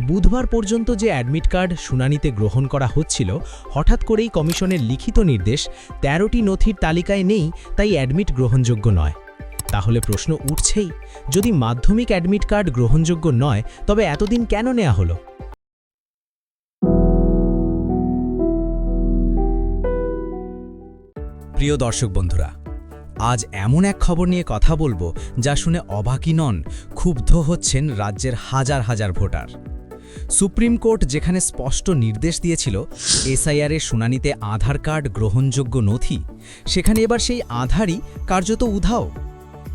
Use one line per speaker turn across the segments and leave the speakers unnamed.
বুধবার পর্যন্ত যে অ্যাডমিট কার্ড শুনানিতে গ্রহণ করা হচ্ছিল, হঠাৎ করেই কমিশনের লিখিত নির্দেশ, তেরোটি নথির তালিকায় নেই, তাই অ্যাডমিট গ্রহণযোগ্য নয়। তাহলে প্রশ্ন উঠছেই, যদি মাধ্যমিক অ্যাডমিট কার্ড গ্রহণযোগ্য নয়, তবে এতদিন কেন নেওয়া হলো? প্রিয় দর্শক বন্ধুরা, আজ এমন এক খবর নিয়ে কথা বলব যা শুনে অবাকই নন, ক্ষুব্ধ হচ্ছেন রাজ্যের হাজার হাজার ভোটার। সুপ্রিম কোর্ট যেখানে স্পষ্ট নির্দেশ দিয়েছিল, এসআইআরের শুনানিতে আধার কার্ড গ্রহণযোগ্য নথি, সেখানে এবার সেই আধারই কার্যত উধাও।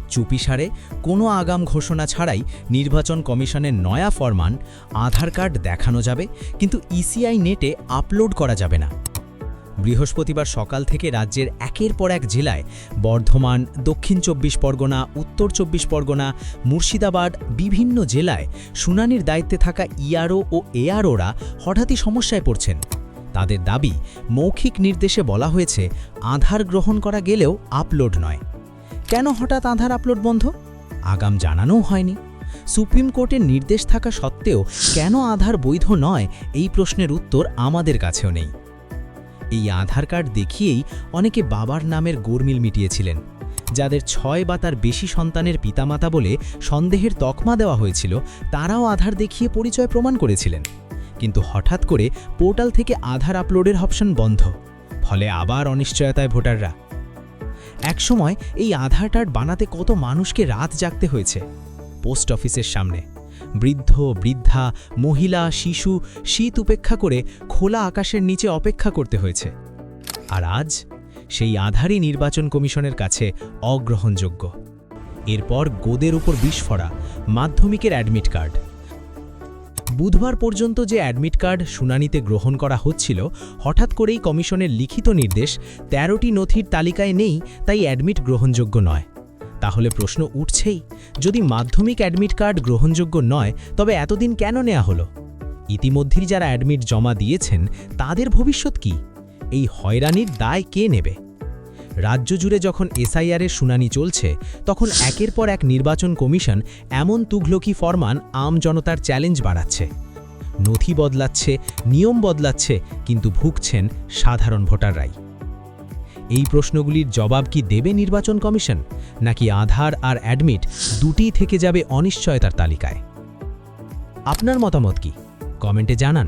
চুপিসারে কোনো আগাম ঘোষণা ছাড়াই নির্বাচন কমিশনের নয়া ফরমান, আধার কার্ড দেখানো যাবে, কিন্তু ইসিআই নেটে আপলোড করা যাবে না। বৃহস্পতিবার সকাল থেকে রাজ্যের একের পর এক জেলায় বর্ধমান, দক্ষিণ চব্বিশ পরগনা, উত্তর চব্বিশ পরগনা, মুর্শিদাবাদ বিভিন্ন জেলায় শুনানির দায়িত্বে থাকা ইআরও ও এআরওরা হঠাৎই সমস্যায় পড়ছেন। তাদের দাবি, মৌখিক নির্দেশে বলা হয়েছে, আধার গ্রহণ করা গেলেও আপলোড নয়। কেন হঠাৎ আধার আপলোড বন্ধ? আগাম জানানোও হয়নি। সুপ্রিম কোর্টের নির্দেশ থাকা সত্ত্বেও কেন আধার বৈধ নয়, এই প্রশ্নের উত্তর আমাদের কাছেও নেই। এই আধার কার্ড দেখিয়েই অনেকে বাবার নামের গোরমিল মিটিয়েছিলেন, যাদের ছয় বা তার বেশি সন্তানের পিতামাতা বলে সন্দেহের তকমা দেওয়া হয়েছিল, তারাও আধার দেখিয়ে পরিচয় প্রমাণ করেছিলেন। কিন্তু হঠাৎ করে পোর্টাল থেকে আধার আপলোডের অপশন বন্ধ, ফলে আবার অনিশ্চয়তায় ভোটাররা। একসময় এই আধার কার্ড বানাতে কত মানুষকে রাত জাগতে হয়েছে, পোস্ট অফিসের সামনে। বৃদ্ধ, বৃদ্ধা, মহিলা, শিশু শীত উপেক্ষা করে খোলা আকাশের নিচে অপেক্ষা করতে হয়েছে। আর আজ সেই আধারই নির্বাচন কমিশনের কাছে অগ্রহণযোগ্য। এরপর গোদের উপর বিস্ফোরা, মাধ্যমিকের অ্যাডমিট কার্ড। বুধবার পর্যন্ত যে অ্যাডমিট কার্ড শুনানিতে গ্রহণ করা হচ্ছিল, হঠাৎ করেই কমিশনের লিখিত নির্দেশ তেরোটি নথির তালিকায় নেই, তাই অ্যাডমিট গ্রহণযোগ্য নয়। তাহলে প্রশ্ন উঠছেই। যদি মাধ্যমিক অ্যাডমিট কার্ড গ্রহণযোগ্য নয়, তবে এতদিন কেন নেওয়া হলো? ইতিমধ্যেই যারা অ্যাডমিট জমা দিয়েছেন, তাদের ভবিষ্যৎ কি? এই হয়রানির দায় কে নেবে? রাজ্য জুড়ে যখন এসআইআরের শুনানি চলছে, তখন একের পর এক নির্বাচন কমিশন এমন তুঘলকি ফরমান আম জনতার চ্যালেঞ্জ বাড়াচ্ছে। নথি বদলাচ্ছে, নিয়ম বদলাচ্ছে, কিন্তু ভুগছেন সাধারণ ভোটাররাই। এই প্রশ্নগুলির জবাব কি দেবে নির্বাচন কমিশন, নাকি আধার আর অ্যাডমিট দুটি থেকে যাবে অনিশ্চয়তার তালিকায়? আপনার মতামত কি? কমেন্টে জানান।